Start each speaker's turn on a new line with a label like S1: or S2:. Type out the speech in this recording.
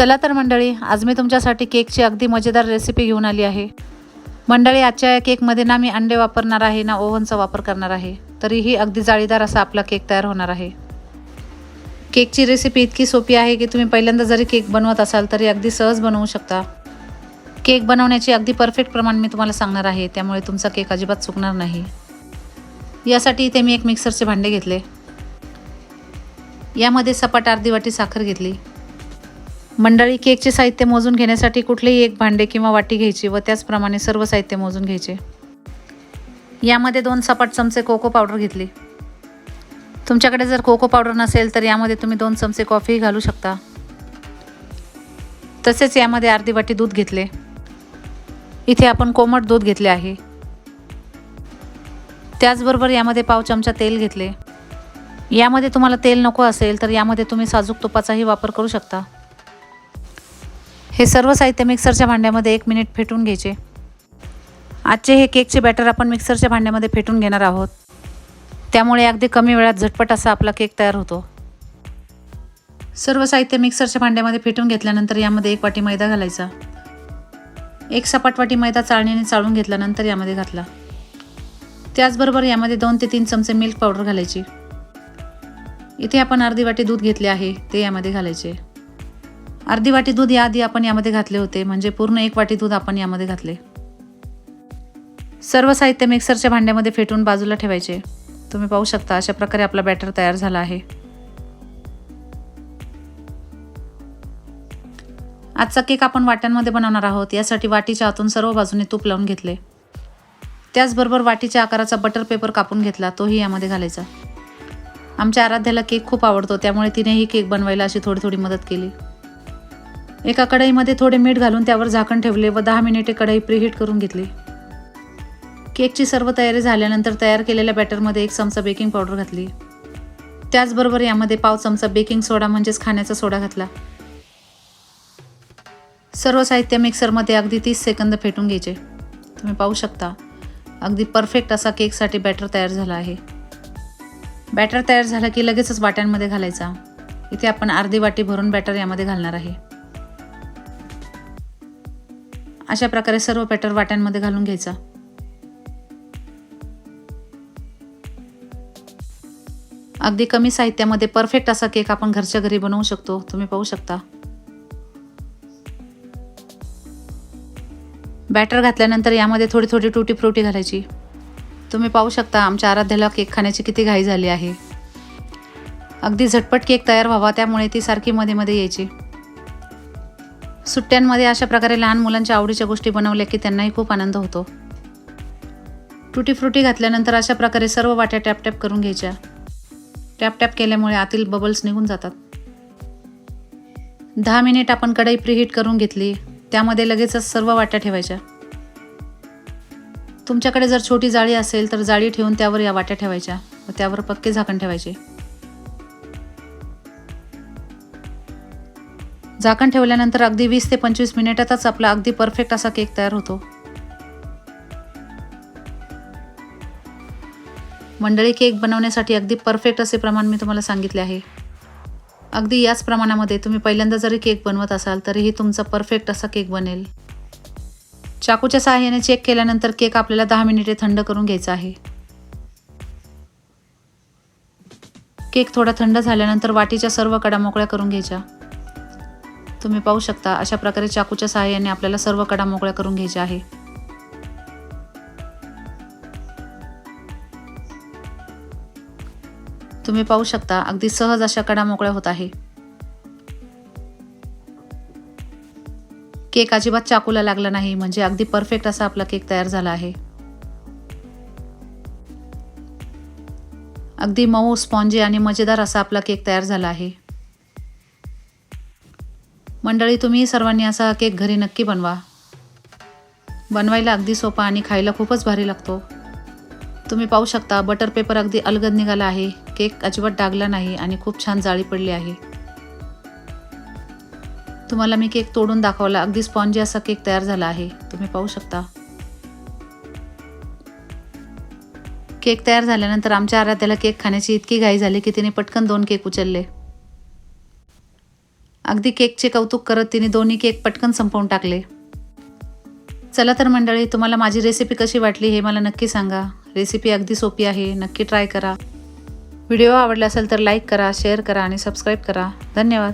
S1: चला तर मंडळी आज मी तुमच्यासाठी केकची अगदी मजेदार रेसिपी घेऊन आली आहे. मंडळी आजच्या या केकमध्ये ना मी अंडे वापरणार आहे ना ओव्हनचा वापर करणार आहे. तरीही अगदी जाळीदार असा आपला केक तयार होणार आहे. केकची रेसिपी इतकी सोपी आहे की तुम्ही पहिल्यांदा जरी केक बनवत असाल तरी अगदी सहज बनवू शकता. केक बनवण्याची अगदी परफेक्ट प्रमाण मी तुम्हाला सांगणार आहे त्यामुळे तुमचा केक अजिबात चुकणार नाही. यासाठी इथे मी एक मिक्सरचे भांडे घेतले. यामध्ये सपाट अर्धी वाटी साखर घेतली. मंडळी केकचे साहित्य मोजून घेण्यासाठी कुठलेही एक भांडे किंवा वाटी घ्यायची व त्याचप्रमाणे सर्व साहित्य मोजून घ्यायचे. यामध्ये दोन सपाट चमचे कोको पावडर घेतली. तुमच्याकडे जर कोको पावडर नसेल तर यामध्ये तुम्ही दोन चमचे कॉफीही घालू शकता. तसेच यामध्ये अर्धी वाटी दूध घेतले. इथे आपण कोमट दूध घेतले आहे. त्याचबरोबर यामध्ये पाव चमचा तेल घेतले. यामध्ये तुम्हाला तेल नको असेल तर यामध्ये तुम्ही साजूक तुपाचाही वापर करू शकता. हे सर्व साहित्य मिक्सरच्या भांड्यामध्ये एक मिनिट फेटून घ्यायचे. आजचे हे केकचे बॅटर आपण मिक्सरच्या भांड्यामध्ये फेटून घेणार आहोत. त्यामुळे अगदी कमी वेळात झटपट असा आपला केक तयार होतो. सर्व साहित्य मिक्सरच्या भांड्यामध्ये फेटून घेतल्यानंतर यामध्ये एक वाटी मैदा घालायचा. एक सपाट वाटी मैदा चाळणीने चाळून घेतल्यानंतर यामध्ये घातला. त्याचबरोबर यामध्ये दोन ते तीन चमचे मिल्क पावडर घालायची. इथे आपण अर्धी वाटी दूध घेतले आहे ते यामध्ये घालायचे. अर्धी वाटी दूध याआधी आपण यामध्ये घातले होते. म्हणजे पूर्ण एक वाटी दूध आपण यामध्ये घातले. सर्व साहित्य मिक्सरच्या भांड्यामध्ये फेटून बाजूला ठेवायचे. तुम्ही पाहू शकता अशा प्रकारे आपला बॅटर तयार झाला आहे. आजचा केक आपण वाट्यांमध्ये बनवणार आहोत. यासाठी वाटीच्या आतून सर्व बाजूने तूप लावून घेतले. त्याचबरोबर वाटीच्या आकाराचा बटर पेपर कापून घेतला. तोही यामध्ये घालायचा. आमच्या आराध्याला केक खूप आवडतो. त्यामुळे तिनेही केक बनवायला अशी थोडी थोडी मदत केली. एका कढईमध्ये थोडे मीठ घालून त्यावर झाकण ठेवले व दहा मिनिटे कढई प्रीहीट करून घेतली. केकची सर्व तयारी झाल्यानंतर तयार केलेल्या बॅटरमध्ये एक चमचा बेकिंग पावडर घातली. त्याचबरोबर यामध्ये पाव चमचा बेकिंग सोडा म्हणजेच खाण्याचा सोडा घातला. सर्व साहित्य मिक्सरमध्ये अगदी तीस सेकंद फेटून घ्यायचे. तुम्ही पाहू शकता अगदी परफेक्ट असा केकसाठी बॅटर तयार झाला आहे. बॅटर तयार झाला की लगेचच वाट्यांमध्ये घालायचा. इथे आपण अर्धी वाटी भरून बॅटर यामध्ये घालणार आहे. अशा प्रकारे सर्व पॅटर वाट्यांमध्ये घालून घ्यायचा. अगदी कमी साहित्यामध्ये परफेक्ट असा केक आपण घरच्या घरी बनवू शकतो. तुम्ही पाहू शकता. बॅटर घातल्यानंतर यामध्ये थोडी थोडी टुटी फ्रुटी घालायची. तुम्ही पाहू शकता आमच्या आराध्याला केक खाण्याची किती घाई झाली आहे. अगदी झटपट केक तयार व्हावा त्यामुळे ती सारखी मध्ये मध्ये यायची. सुट्ट्यांमध्ये अशा प्रकारे लहान मुलांच्या आवडीच्या गोष्टी बनवल्या की त्यांनाही खूप आनंद होतो. टुटी फ्रुटी घातल्यानंतर अशा प्रकारे सर्व वाट्या टॅप टॅप करून घ्यायच्या. टॅप टॅप केल्यामुळे आतील बबल्स निघून जातात. दहा मिनिट आपण कढई प्रीहीट करून घेतली त्यामध्ये लगेचच सर्व वाट्या ठेवायच्या. तुमच्याकडे जर छोटी जाळी असेल तर जाळी ठेवून त्यावर या वाट्या ठेवायच्या व त्यावर पक्के झाकण ठेवायचे. झाकण ठेवल्यानंतर अगदी वीस ते पंचवीस मिनिटातच आपला अगदी परफेक्ट असा केक तयार होतो. मंडळी केक बनवण्यासाठी अगदी परफेक्ट असे प्रमाण मी तुम्हाला सांगितले आहे. अगदी याच प्रमाणामध्ये तुम्ही पहिल्यांदा जरी केक बनवत असाल तरीही तुमचा परफेक्ट असा केक बनेल. चाकूच्या सहाय्याने चेक केल्यानंतर केक आपल्याला दहा मिनिटे थंड करून घ्यायचा आहे. केक थोडा थंड झाल्यानंतर वाटीच्या सर्व कडा मोकळ्या करून घ्यायच्या. तुम्ही पाहू शकता अशा प्रकारे चाकूच्या सहाय्याने आपल्याला सर्व कडा मोकळ्या करून घ्यायच्या आहे. तुम्ही पाहू शकता अगदी सहज अशा कडा मोकळ्या होत आहे. केक अजिबात चाकूला लागला नाही म्हणजे अगदी परफेक्ट असा आपला केक तयार झाला आहे. अगदी मऊ स्पॉन्जी आणि मजेदार असा आपला केक तयार झाला आहे. मंडळी तुम्ही सर्वांनी असा केक घरी नक्की बनवा. बनवायला अगदी सोपा आणि खायला खूपच भारी लागतो. तुम्ही पाहू शकता बटर पेपर अगदी अलगद निघाला आहे. केक अजिबात डागला नाही आणि खूप छान जाळी पडली आहे. तुम्हाला मी केक तोडून दाखवला. अगदी स्पॉन्जी असा केक तयार झाला आहे. तुम्ही पाहू शकता. केक तयार झाल्यानंतर आमच्या आराध्याला केक खाण्याची इतकी घाई झाली की तिने पटकन दोन केक उचलले. अगदी केकचे कौतुक करत तिने दोन्ही केक पटकन संपवून टाकले. चला तर मंडळी तुम्हाला माझी रेसिपी कशी वाटली हे मला नक्की सांगा. रेसिपी अगदी सोपी आहे नक्की ट्राय करा. व्हिडिओ आवडला असेल तर लाईक करा शेअर करा आणि सबस्क्राईब करा. धन्यवाद.